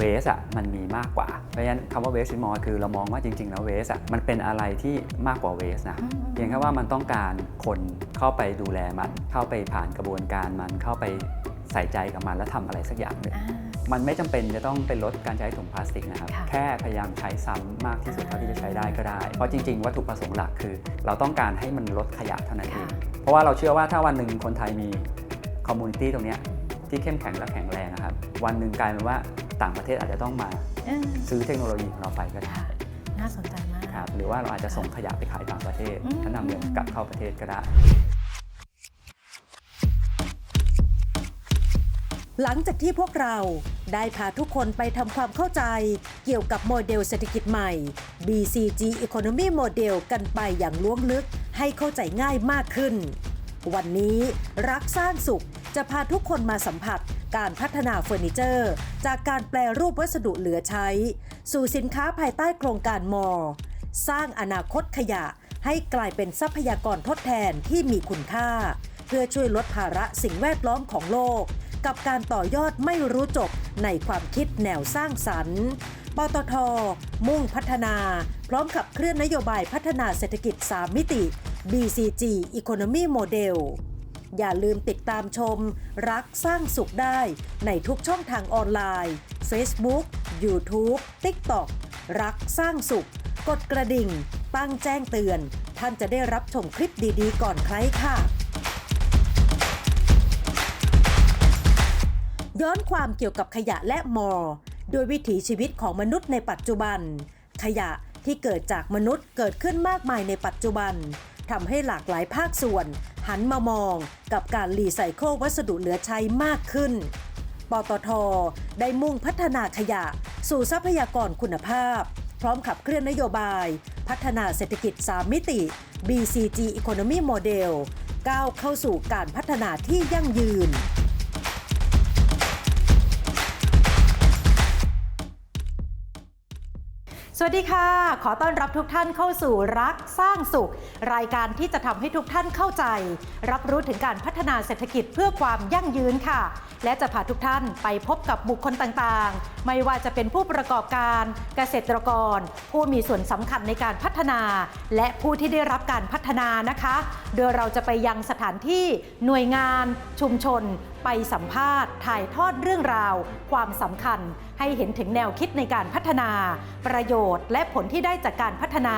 เวสอะมันมีมากกว่า เพราะฉะนั้นคำว่าเวส is more คือเรามองว่าจริงๆแล้วเวสอะมันเป็นอะไรที่มากกว่าเวสนะอืมเพียงแค่ว่ามันต้องการคนเข้าไปดูแลมัน เข้าไปผ่านกระบวนการมันเข้าไปใส่ใจกับมันแล้วทำอะไรสักอย่างหนึ่งอ่ามันไม่จำเป็นจะต้องเป็นลดการใช้ถุงพลาสติกนะครับค่ะแค่พยายามใช้ซ้ำมากที่สุดอ่าเท่าที่จะใช้ได้ก็ได้ เพราะจริงๆ วัตถุประสงค์หลักคือ เราต้องการให้มันลดขยะเท่านั้นเองค่ะเพราะว่าเราเชื่อว่าถ้าวันหนึ่งคนไทยมีคอมมูนิตี้ตรงเนี้ยที่เข้มแข็งและแข็งแรงนะครับ วันหนึ่งกลายเป็นว่า ต่างประเทศอาจจะต้องมาเออซื้อเทคโนโลยีของเราไปก็ได้ค่ะน่าสนใจมากครับหรือว่าเราอาจจะส่งขยะไปขายต่างประเทศอืมแล้วนำเงินกลับเข้าประเทศก็ได้ หลังจากที่พวกเราได้พาทุกคนไปทำความเข้าใจ เกี่ยวกับโมเดลเศรษฐกิจใหม่ BCG Economy Model กันไปอย่างล้วงลึกให้เข้าใจง่ายมากขึ้น วันนี้รักสร้างสุข จะพาทุกคนมาสัมผัสการพัฒนาเฟอร์นิเจอร์ จากการแปลรูปวัสดุเหลือใช้ สู่สินค้าภายใต้โครงการมอ สร้างอนาคตขยะให้กลายเป็นทรัพยากรทดแทนที่มีคุณค่า เพื่อช่วยลดภาระสิ่งแวดล้อมของโลก กับการต่อยอดไม่รู้จบในความคิดแนวสร้างสรรค์ ปตท มุ่งพัฒนา พร้อมขับเคลื่อนนโยบายพัฒนาเศรษฐกิจ 3 มิติ BCG Economy Model อย่าลืมติดตามชม รักสร้างสุขได้ในทุกช่องทางออนไลน์ Facebook YouTube TikTok รักสร้างสุข กดกระดิ่ง ตั้งแจ้งเตือน ท่านจะได้รับชมคลิปดีๆ ก่อนใครค่ะ ย้อนความเกี่ยวกับขยะและมอโดยวิถีชีวิตของมนุษย์ในปัจจุบัน ขยะที่เกิดจากมนุษย์เกิดขึ้นมากมายในปัจจุบัน ทำให้หลากหลายภาคส่วน หันมามองกับการรีไซเคิลวัสดุเหลือใช้มากขึ้น ปตท ได้มุ่งพัฒนาขยะ สู่ทรัพยากรคุณภาพ พร้อมขับเคลื่อนนโยบาย พัฒนาเศรษฐกิจ 3 มิติ BCG Economy Model ก้าวเข้าสู่การพัฒนาที่ยั่งยืน สวัสดีค่ะ ขอต้อนรับทุกท่านเข้าสู่รักสร้างสุข รายการที่จะทำให้ทุกท่านเข้าใจ รับรู้ถึงการพัฒนาเศรษฐกิจเพื่อความยั่งยืนค่ะ และจะพาทุกท่านไปพบกับบุคคลต่างๆ ไม่ว่าจะเป็นผู้ประกอบการเกษตรกร ผู้มีส่วนสำคัญในการพัฒนา และผู้ที่ได้รับการพัฒนานะคะ โดยเราจะไปยังสถานที่หน่วยงาน ชุมชน ไปสัมภาษณ์ถ่ายทอดเรื่องราว ความสำคัญ ให้เห็นถึงแนวคิดในการพัฒนา ประโยชน์ และผลที่ได้จากการพัฒนา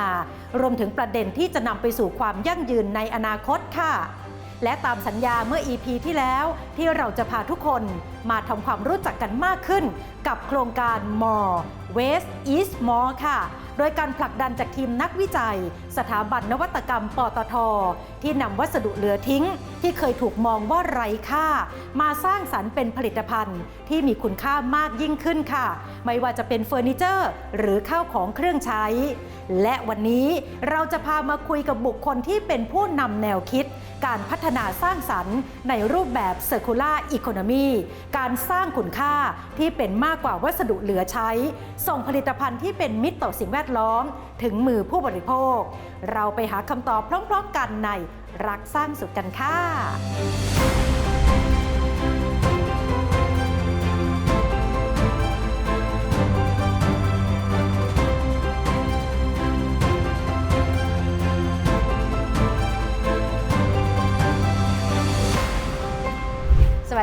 รวมถึงประเด็นที่จะนำไปสู่ความยั่งยืนในอนาคตค่ะ และตามสัญญาเมื่อ EP ที่แล้วที่เราจะพาทุกคนมาทำความรู้จักกันมากขึ้น กับโครงการ More West East More ค่ะ โดยการผลักดันจากทีมนักวิจัย สถาบันนวัตกรรมปตท ที่นำวัสดุเหลือทิ้ง ที่เคยถูกมองว่าไร้ค่า มาสร้างสรรค์เป็นผลิตภัณฑ์ ที่มีคุณค่ามากยิ่งขึ้นค่ะ ไม่ว่าจะเป็นเฟอร์นิเจอร์ หรือข้าวของเครื่องใช้ และวันนี้เราจะพามาคุยกับบุคคลที่เป็นผู้นำแนวคิดการพัฒนาสร้างสรรค์ในรูปแบบ Circular Economy การสร้างคุณค่าที่เป็นมาากกว่าวัสดุเหลือใช้ ส่งผลิตภัณฑ์ที่เป็นมิตรต่อสิ่งแวดล้อม ถึงมือผู้บริโภค เราไปหาคำตอบพร้อมๆกันในรักสร้างสุขกันค่ะ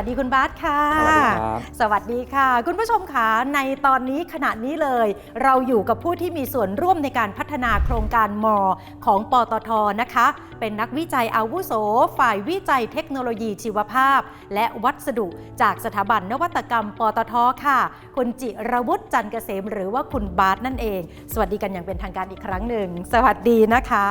วัสดีคุณบาสค่ะ สวัสดีครับ สวัสดีค่ะ คุณผู้ชมคะในตอนนี้ขณะนี้เลย เราอยู่กับผู้ที่มีส่วนร่วมในการพัฒนาโครงการมอของปตทนะคะ เป็นนักวิจัยอาวุโส ฝ่ายวิจัยเทคโนโลยีชีวภาพ และวัสดุจากสถาบันนวัตกรรม ปตทค่ะ คุณจิรวุฒิจันทร์เกษม หรือว่าคุณบาสนั่นเอง สวัสดีกันอย่างเป็นทางการอีกครั้งหนึ่ง สวัสดีนะคะ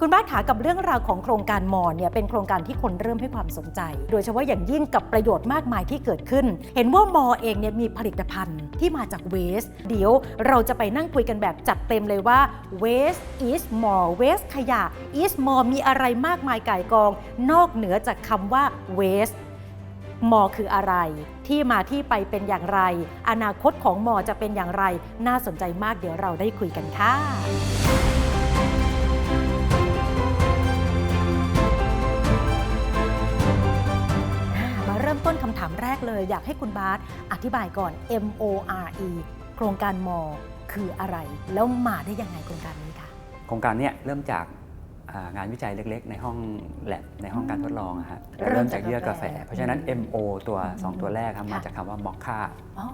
คุณบาสขากับเรื่องราวของโครงการมอเนี่ยเป็นโครงการที่คนเริ่มให้ความสนใจ โดยเฉพาะอย่างยิ่งกับประโยชน์มากมายที่เกิดขึ้น เห็นว่ามอเองเนี่ยมีผลิตภัณฑ์ที่มาจากเวสเดี๋ยวเราจะไปนั่งคุยกันแบบจัดเต็มเลยว่า waste is more waste ขยะ is more มีอะไรมากมายก่ายกอง นอกเหนือจากคำว่า waste มอคืออะไร ที่มาที่ไปเป็นอย่างไร อนาคตของมอจะเป็นอย่างไร น่าสนใจมากเดี๋ยวเราได้คุยกันค่ะาเริ่มต้นคำถามแรกเลย อยากให้คุณบาสอธิบายก่อน M O R E โครงการมอคืออะไร แล้วมาได้ยังไงโครงการนี้คะโครงการเนี้ยเริ่มจากอ่างานวิจัยเล็กๆ ในห้องแลบในห้องการทดลองอะฮะเริ่เริ่มมจาจากกเยื่อกาแฟกาแฟ เพราะฉะนั้น MO ตัวอืม2ตัวแรกครับค่ะมาจากคำว่า Mocca อ๋อ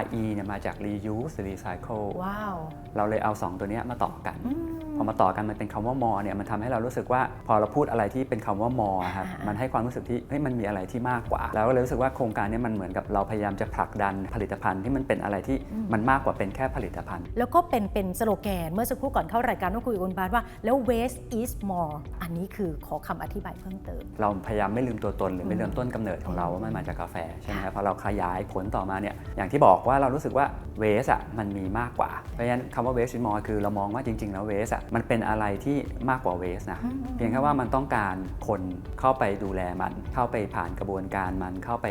RE เนี่ยมาจาก reuse recycle ว้าวเราเลยเอา 2 ตัวเนี้ยมาต่อกันอืมพอมาต่อกันมันเป็นคำว่ามอเนี่ยมันทำให้เรารู้สึกว่าพอเราพูดอะไรที่เป็นคำว่ามอครับอ่าๆมันให้ความรู้สึกที่เฮ้ยมันมีอะไรที่มากกว่า แล้วก็เลยรู้สึกว่าโครงการเนี้มันเหมือนกับเราพยายามจะผลักดันผลิตภัณฑ์ที่มันเป็นอะไรที่มันมากกว่าเป็นแค่ผลิตภัณฑ์ แล้วก็เป็นเป็นสโลแกนเมื่อสักครู่ก่อนเข้ารายการต้องคุยกับคุณบาสว่าแล้ว waste is more อันนี้คือขอคำอธิบายเพิ่มเติม เราพยายามไม่ลืมตัวตนหรืออืไม่มลืมต้นกำเนิดของเราว่ามันมาจากกาแฟใช่ไหมคค่ะรับพอเราขยายผลต่อมาเนี่ยอย่างที่บอกว่าเรารู้สึกว่าเวสอะมันมีมากกว่าเพราะฉะนั้นคำว่าเวส is more คือเรามองว่าจริงๆแล้วเวสอะมันเป็นอะไรที่มากกว่าเวสนะอืมเพียงแค่ว่ามันต้องการคนเข้าไปดูแลมัน เข้าไปผ่านกระบวนการมัน เข้าไป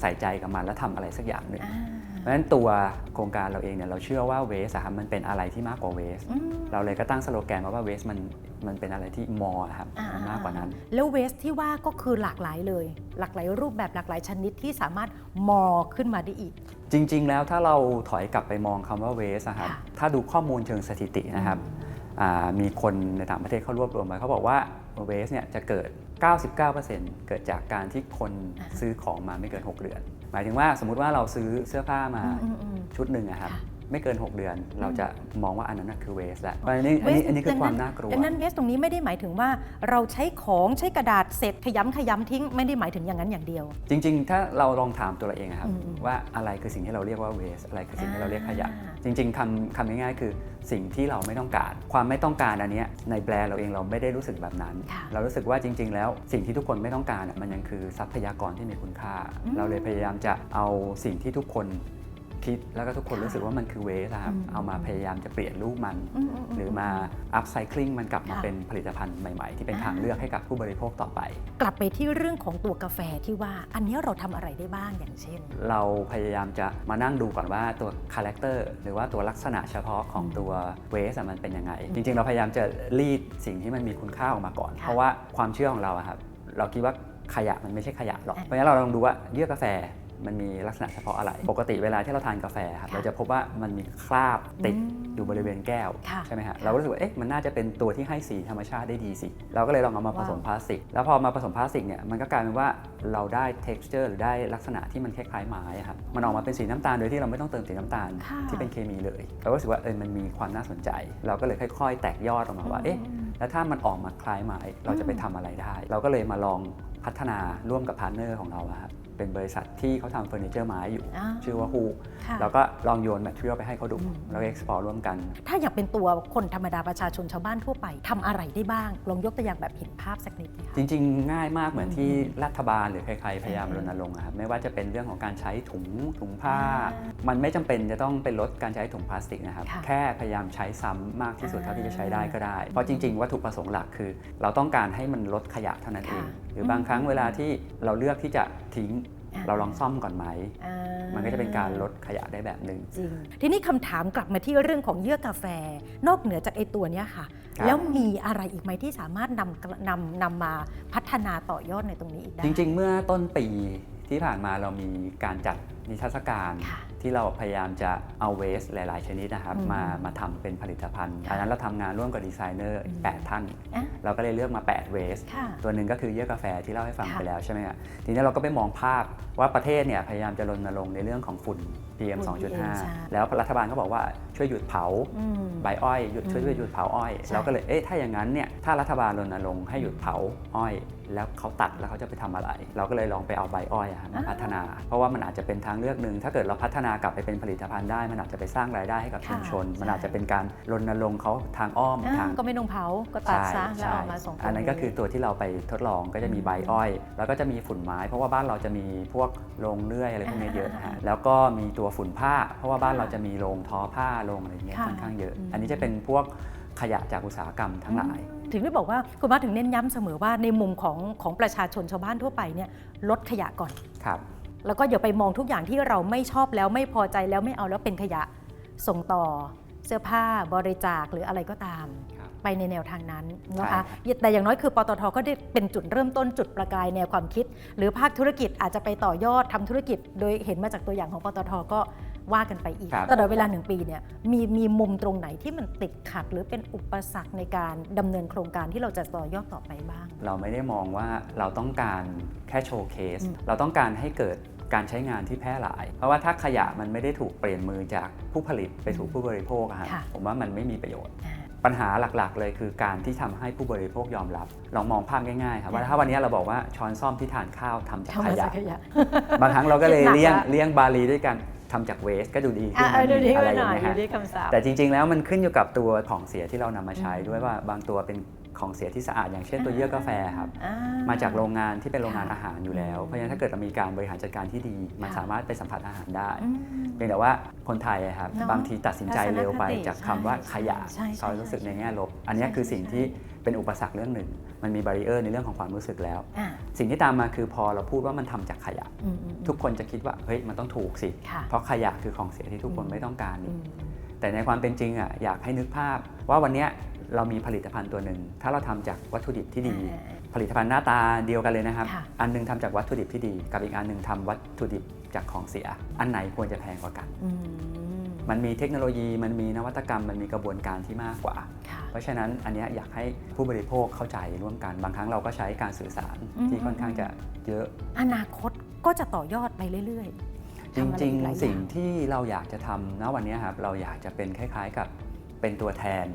ใส่ใจกับมันแล้วทำอะไรสักอย่างหนึ่งอ่าเพราะฉะนั้นตัวโครงการเราเองเนี่ยเราเชื่อว่าเวสอะครับมันเป็นอะไรที่มากกว่าเวสอืมเราเลยก็ตั้งสโลแกนมาว่าเวสมันมันเป็นอะไรที่มอครับอ่มันมากกว่านั้น แล้วเวสที่ว่าก็คือหลากหลายเลย หลากหลายรูปแบบหลากหลายชนิดที่สามารถมอขึ้นมาได้อีก จริง ๆ แล้วถ้าเราถอยกลับไปมองคำว่าเวสครับค่ะถ้าดูข้อมูลเชิงสถิตินะครับอ่า มีคนในต่างประเทศเขารวบรวมไว้เขาบอกว่าเวสเนี่ยจะเกิด 99%เกิดจากการที่คนซื้อของมาไม่เกิน 6 เดือน หมายถึงว่าสมมุติว่าเราซื้อเสื้อผ้ามาอืมอืมชุดหนึ่งอะครับค่ะ ไม่เกิน 6 เดือน เราจะมองว่าอันนั้นนะคือเวสแล้วเพราะฉะนั้นอันนี้อันนี้คือความน่ากลัวดังนั้นเวสตรงนี้ไม่ได้หมายถึงว่าเราใช้ของใช้กระดาษเสร็จขยำขยำทิ้งไม่ได้หมายถึงอย่างนั้นอย่างเดียว จริง ๆ ถ้าเราลองถามตัวเราเองอะครับอืมอืมว่าอะไรคือสิ่งที่เราเรียกว่าเวสอะไรคือสิ่งที่เราเรียกขยะอ่าจริง ๆคำคำง่ายๆคือสิ่งที่เราไม่ต้องการ ความไม่ต้องการอันเนี้ยในแบรนด์เราเองเราไม่ได้รู้สึกแบบนั้นค่ะเรารู้สึกว่าจริง ๆ แล้วสิ่งที่ทุกคนไม่ต้องการอะมันยังคือทรัพยากรที่มีคุณค่าอืมเราเลยพยายามจะเอาสิ่งที่ทุกคน คิดแล้วก็ทุกคนค่ะรู้สึกว่ามันคือเวสครับอืมเอามาพยายามจะเปลี่ยนรูปมันอืมอืมหรือมาอัพไซคลิงมันกลับมาค่ะเป็นผลิตภัณฑ์ใหม่ๆ ที่เป็นอ่าทางเลือกให้กับผู้บริโภคต่อไป กลับไปที่เรื่องของตัวกาแฟที่ว่าอันนี้เราทำอะไรได้บ้างอย่างเช่น เราพยายามจะมานั่งดูก่อนว่าตัวคาแรคเตอร์หรือว่าตัวลักษณะเฉพาะของตัวเวสมันเป็นยังไง จริง ๆ เราพยายามจะรีดสิ่งที่มันมีคุณค่าออกมาก่อนค่ะเพราะว่าความเชื่อของเราอะครับเราคิดว่าขยะมันไม่ใช่ขยะหรอกอะเพราะฉะนั้นเราลองดูว่าเยื่อกาแฟ มันมีลักษณะเฉพาะอะไร ปกติเวลาที่เราทานกาแฟครับค่ะเราจะพบว่ามันมีคราบติดอืมอยู่บริเวณแก้วค่ะใช่ไหมฮะค่ะเราก็รู้สึกว่าเอ๊ะมันน่าจะเป็นตัวที่ให้สีธรรมชาติได้ดีสิ เราก็เลยลองเอามาผสมว้าวพลาสติก แล้วพอมาผสมพลาสติกเนี่ยมันก็กลายเป็นว่าเราได้ texture หรือได้ลักษณะที่มันคล้ายๆไม้อะครับมันออกมาเป็นสีน้ำตาลโดยที่เราไม่ต้องเติมสีน้ำตาลค่ะที่เป็นเคมีเลย เราก็รู้สึกว่าเออมันมีความน่าสนใจ เราก็เลยค่อย ๆ แตกยอดออกมาว่าเอ๊ะอืมแล้วถ้ามันออกมาคล้ายไม้เราจะไปทำอะไรได้ เราก็เลยมาลองพัฒนาร่วมกับพาร์ทเนอร์ของเราอะครับ เป็นบริษัทที่เขาทำเฟอร์นิเจอร์ไม้อยู่ อ่าชื่อว่าฮูค่ะเราก็ลองโยนแมทเทียลไปให้เขาดูอืมแล้วก็ explore ร่วมกัน ถ้าอยากเป็นตัวคนธรรมดาประชาชนชาวบ้านทั่วไปทำอะไรได้บ้าง ลองยกตัวอย่างแบบเห็นภาพสักนิดนะคะ จริงๆ ง่ายมากเหมือนที่อืมรัฐบาลหรือใครๆ พยายามอืมรณรงค์อะครับไม่ว่าจะเป็นเรื่องของการใช้ถุงถุงผ้า อ่า มันไม่จำเป็นจะต้องเป็นลดการใช้ถุงพลาสติกนะครับค่ะแค่พยายามใช้ซ้ำมากที่สุดอ่าเท่าที่จะใช้ได้ก็ได้ เพราะจริง ๆ วัตถุประสงค์หลักคือ เราต้องการให้มันลดขยะเท่านั้นเองค่ะหรือบางครั้งเวลาที่เราเลือกที่จะทิ้งอ่าเราลองซ่อมก่อนไหมอ่ามันก็จะเป็นการลดขยะได้แบบหนึ่งจริง ทีนี้คำถามกลับมาที่เรื่องของเยื่อกาแฟ นอกเหนือจากไอ้ตัวเนี้ยค่ะครับแล้วมีอะไรอีกไหมที่สามารถนำนำนำมาพัฒนาต่อยอดในตรงนี้อีกได้ จริง ๆ เมื่อต้นปีที่ผ่านมาเรามีการจัดนิทรรศการค่ะ ที่เราพยายามจะเอาเวสหลาย ๆ ชนิดนะครับอืมมามาทำเป็นผลิตภัณฑ์ค่ะอันนั้นเราทำงานร่วมกับดีไซเนอร์อืม8ท่านอะเราก็เลยเลือกมา8เวสค่ะตัวหนึ่งก็คือเยื่อกาแฟที่เล่าให้ฟังค่ะไปแล้วใช่ไหมครับทีนี้เราก็ไปมองภาพว่าประเทศเนี่ยพยายามจะรณรงค์ในเรื่องของฝุ่น PM ฝุ่น PM ใช่2.5 แล้วรัฐบาลก็บอกว่าช่วยหยุดเผาอืมใบอ้อยหยุดช่วยอืมหยุดเผาอ้อยใช่เราก็เลยเอ๊ะถ้าอย่างนั้นเนี่ยถ้ารัฐบาลรณรงค์ให้หยุดเผาอ้อยแล้วเขาตัดแล้วเขาจะไปทำอะไร เราก็เลยลองไปเอาใบอ้อยอะครับมาอ่าพัฒนา เพราะว่ามันอาจจะเป็นทางเลือกหนึ่ง ถ้าเกิดเราพัฒนากลับไปเป็นผลิตภัณฑ์ได้ มันอาจจะไปสร้างรายได้ให้กับชุมชนค่ะมันอาจจะเป็นการรณรงค์เขาทางอ้อมอ่าทางก็ไม่ต้องเผา ก็ตัดซะใช่แล้วเอามาส่งอันนั้นก็คือตัวที่เราไปทดลองก็จะมีอืมใบอ้อย แล้วก็จะมีฝุ่นไม้ เพราะว่าบ้านเราจะมีพวกโรงเลื่อยอะไรพวกนี้เยอะอ่าฮะแล้วก็มีตัวฝุ่นผ้า เพราะว่าบ้านค่ะเราจะมีโรงทอผ้าโรงอะไรเงี้ยค่ะค่อนข้างเยอะอืมอันนี้จะเป็นพวกขยะจากอุตสาหกรรมทั้งหลาย ถึงได้บอกว่าคุณมาถึงเน้นย้ำเสมอว่าในมุมของของประชาชนชาวบ้านทั่วไปเนี่ยลดขยะก่อนครับแล้วก็อย่าไปมองทุกอย่างที่เราไม่ชอบแล้วไม่พอใจแล้วไม่เอาแล้วเป็นขยะส่งต่อเสื้อผ้าบริจาคหรืออะไรก็ตามครับ ไปในแนวทางนั้นนะใช่ครัคะบแต่อย่างน้อยคือปตทก็ได้เป็นจุดเริ่มต้นจุดประกายแนวความคิด หรือภาคธุรกิจอาจจะไปต่อยอดทำธุรกิจ โดยเห็นมาจากตัวอย่างของปตทก็ว่ากันไปอีกครับตลอดเวลาหนึ่งปีเนี่ยมีมีมุมตรงไหนที่มันติดขัด หรือเป็นอุปสรรคในการดำเนินโครงการที่เราจะต่อยอดต่อไปบ้าง เราไม่ได้มองว่าเราต้องการแค่โชว์เคสอืมเราต้องการให้เกิดการใช้งานที่แพร่หลาย เพราะว่าถ้าขยะมันไม่ได้ถูกเปลี่ยนมือจากผู้ผลิตไปสู่ผู้บริโภคอะฮะค่ะผมว่ามันไม่มีประโยชน์อ่า ปัญหาหลักๆ เลยคือการที่ทำให้ผู้บริโภคยอมรับ ลองมองภาพง่ายๆครับว่าค่ะถ้าวันนี้เราบอกว่าช้อนซ่อมที่ทานข้าวทำจากเข้าขมาจายะกขยะ บางครั้งเราก็เลยคิดหนักเลี่ยงละเลี่ยงบาลีด้วยกันทำจากเวสก็ดูดีขึ้อะนเออดูดีอะไรขึ้นอหน่ย่างอยเงี้ยดูฮะดีคำศัพท์แต่จริงๆแล้วมันขึ้นอยู่กับตัวของเสียที่เรานำมาใช้อืมด้วยว่าบางตัวเป็น ของเสียที่สะอาดอย่างเช่นตัวเยื่อกาแฟครับอ่มาจากโรงงานที่เป็นโรงงานค่ะอาหารอยู่แล้วอืมเพราะฉะนั้นถ้าเกิดเรามีการบริหารจัดการที่ดี มันค่ะสามารถไปสัมผัสอาหารได้อืมเพียงแต่ว่าคนไทยอะครับเนอะบางทีตัดสินใจเร็วไปทัศนคติจากคำว่าขยะใช่ใช่เขารู้สึกใช่ในแง่ลบ อันเนี้ยใช่คือสิ่งใช่ที่เป็นอุปสรรคเรื่องหนึ่ง มันมีบาริเออร์ในเรื่องของความรู้สึกแล้วอะสิ่งที่ตามมาคือพอเราพูดว่ามันทำจากขยะอืมอืมอืมทุกคนจะคิดว่าเฮ้ยมันต้องถูกสิค่ะเพราะขยะคือของเสียที่ทุกคนอืมไม่ต้องการอืนี่มแต่ในความเป็นจริงอะอยากให้นึกภาพว่าวันเนี้ย เรามีผลิตภัณฑ์ตัวหนึ่ง ถ้าเราทำจากวัตถุดิบที่ดีอ่าผลิตภัณฑ์หน้าตาเดียวกันเลยนะครับค่ะอันหนึงทำจากวัตถุดิบที่ดี กับอีกอันหนึงทำวัตถุดิบจากของเสีย อันไหนควรจะแพงกว่ากันอืมมันมีเทคโนโลยีมันมีนวัตกรรมมันมีกระบวนการที่มากกว่าค่ะเพราะฉะนั้นอันเนี้ยอยากให้ผู้บริโภคเข้าใจร่วมกันบางครั้งเราก็ใช้การสื่อสารอืมที่ค่อนข้างจะเยอะ อนาคตก็จะต่อยอดไปเรื่อยๆจทำอะไริงอีกหลายๆสิ่งอย่าที่เราอยากจะทำณวันเนี้ยครับเราอยากจะเป็นคล้าย ๆกับเป็นตัวแทน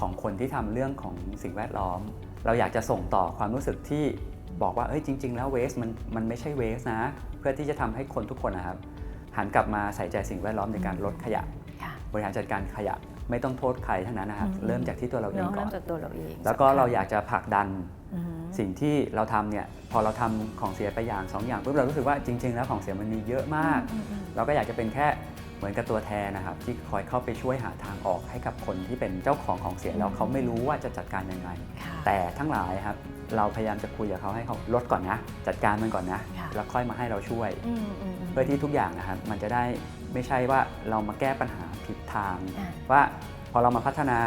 ของคนที่ทำเรื่องของสิ่งแวดล้อม เราอยากจะส่งต่อความรู้สึกที่บอกว่าเอ้ยจริง ๆ แล้วเวสมันมันไม่ใช่เวสนะ เพื่อที่จะทำให้คนทุกคนนะครับหันกลับมาใส่ใจสิ่งแวดล้อมในการลดขยะค่ะบริหารจัดการขยะไม่ต้องโทษใครทั้งนั้นนะครับอืมเริ่มจากที่ตัวเราเองเนาะก่เริ่อมนจากตัวเราเองแล้วก็สำคัญเราอยากจะผลักดันอืมสิ่งที่เราทำเนี่ยพอเราทำของเสียไปอย่างสองอย่างปุ๊บเรารู้สึกว่าจริง ๆ แล้วของเสียมันมีเยอะมากอืมอืมเราก็อยากจะเป็นแค่ เหมือนกับตัวแทนนะครับที่คอยเข้าไปช่วยหาทางออกให้กับคนที่เป็นเจ้าของของเสียแล้วเขาไม่รู้ว่าจะจัดการยังไงค่ะแต่ทั้งหลายครับเราพยายามจะคุยกับเขาให้เขาลดก่อนนะ จัดการมันก่อนนะค่ะแล้วค่อยมาให้เราช่วยอืมอืมมเพื่อที่ทุกอย่างนะครับมันจะได้ไม่ใช่ว่าเรามาแก้ปัญหาผิดทางอ่าว่าพอเรามาพัฒนา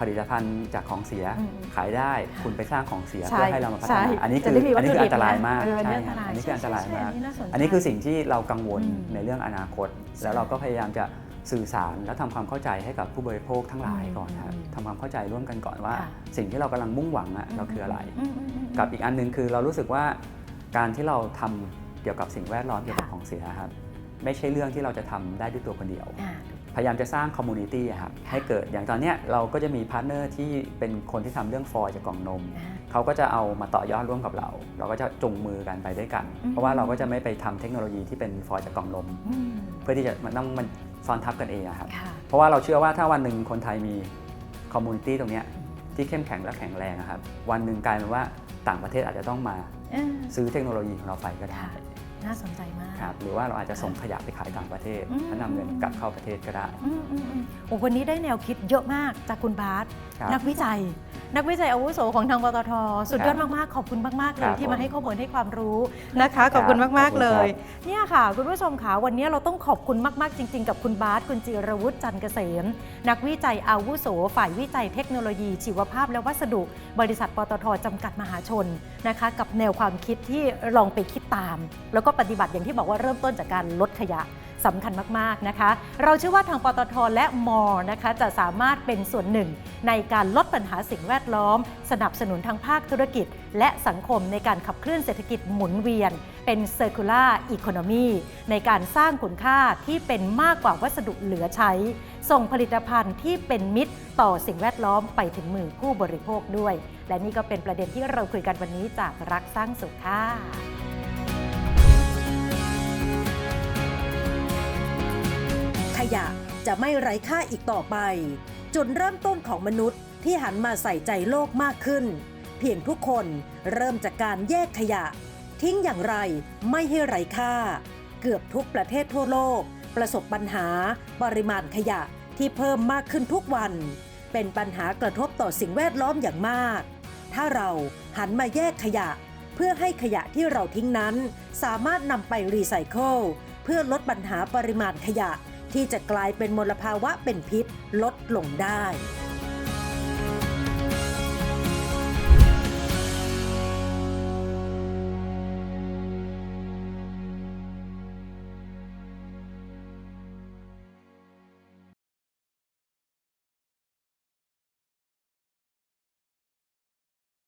ผลิตภัณฑ์จากของเสียอืมขายได้ค่ะคุณไปสร้างของเสียใช่เพื่อให้เรามาพัฒใช่นาอันนี้คือจะได้มีวัอัตนถุนี้คือดิอับนตรายนะมากเออใช่อันนี้ครับอันตรายอันนี้คืออันตรายใช่มากใช่อันนี้น่าสนใจอันนี้คือสิ่งที่เรากังวลอืมในเรื่องอนาคต แล้วเราก็พยายามจะสื่อสารและทำความเข้าใจให้กับผู้บริโภคทั้งหลายก่อนครับอืมทำความเข้าใจร่วมกันก่อนว่าค่ะสิ่งที่เรากำลังมุ่งหวังอะเราคืออะไรมอืมอืมกับอีกอันหนึงคือเรารู้สึกว่าการที่เราทำเกี่ยวกับสิ่งแวดล้อมเกี่ยวกับค่ะของเสียครับไม่ใช่เรื่องที่เราจะทำได้ด้วยตัวคนเดียวอ่า พยายามจะสร้างคอมมูนิตี้ครับให้เกิดอย่างตอนเนี้ยเราก็จะมีพาร์ทเนอร์ที่เป็นคนที่ทำเรื่องฟอยล์จากกล่องนมอ่าเขาก็จะเอามาต่อยอดร่วมกับเรา เราก็จะจูงมือกันไปด้วยกันอืมเพราะว่าเราก็จะไม่ไปทำเทคโนโลยีที่เป็นฟอยล์จากกล่องนมอืมเพื่อที่จะมันต้องมันซ้อนทับกันเองอะครับค่ะเพราะว่าเราเชื่อว่าถ้าวันหนึ่งคนไทยมีคอมมูนิตี้ตรงเนี้ยที่เข้มแข็งและแข็งแรงอะครับวันหนึ่งกลายเป็นว่าต่างประเทศอาจจะต้องมาเออซื้อเทคโนโลยีของเราไปก็ได้ค่ะ น่าสนใจมาก ครับหรือว่าเราอาจจะส่งขยะไปขายต่างประเทศอืม แล้วนำเงินกลับเข้าประเทศก็ได้ อืมอืมอืมโอ้วันนี้ได้แนวคิดเยอะมากจากคุณบาสครับนักวิจัย นักวิจัยอาวุโสของทางปตทสุดยอดครับมาก ๆ ขอบคุณมาก ๆ เลครัยบที่มาผมให้ข้อมูลให้ความรู้นะคะ ขอบคุณครับมาก ขอบคุณๆเลยครับเนี่ยค่ะ คุณผู้ชมค่ะวันนี้เราต้องขอบคุณมาก ๆ จริง ๆ กับคุณบาสคุณจิรวุฒิจันทร์เกษม นักวิจัยอาวุโส ฝ่ายวิจัยเทคโนโลยี ชีวภาพและวัสดุ บริษัทปตทจำกัดมหาชนนะคะ กับแนวความคิดที่ลองไปคิดตาม แล้วก็ปฏิบัติอย่างที่บอกว่าเริ่มต้นจากการลดขยะสำคัญมากๆนะคะ เราเชื่อว่าทางปตทและมอนะคะจะสามารถเป็นส่วนหนึ่ง ในการลดปัญหาสิ่งแวดล้อม สนับสนุนทางภาคธุรกิจ และสังคมในการขับเคลื่อนเศรษฐกิจหมุนเวียน เป็น circular economy ในการสร้างคุณค่าที่เป็นมากกว่าวัสดุเหลือใช้ ส่งผลิตภัณฑ์ที่เป็นมิตรต่อสิ่งแวดล้อมไปถึงมือผู้บริโภคด้วย และนี่ก็เป็นประเด็นที่เราคุยกันวันนี้จากรักสร้างสุขค่ะ ยะจะไม่ไร้ค่าอีกต่อไป จุดเริ่มต้นของมนุษย์ที่หันมาใส่ใจโลกมากขึ้น เพียงทุกคนเริ่มจากการแยกขยะ ทิ้งอย่างไรไม่ให้ไร้ค่า เกือบทุกประเทศทั่วโลก ประสบปัญหา ปริมาณขยะที่เพิ่มมากขึ้นทุกวัน เป็นปัญหากระทบต่อสิ่งแวดล้อมอย่างมาก ถ้าเราหันมาแยกขยะ เพื่อให้ขยะที่เราทิ้งนั้น สามารถนำไปรีไซเคิลเพื่อลดปัญหาปริมาณขยะ ที่จะกลายเป็นมลภาวะเป็นพิษลดลงได้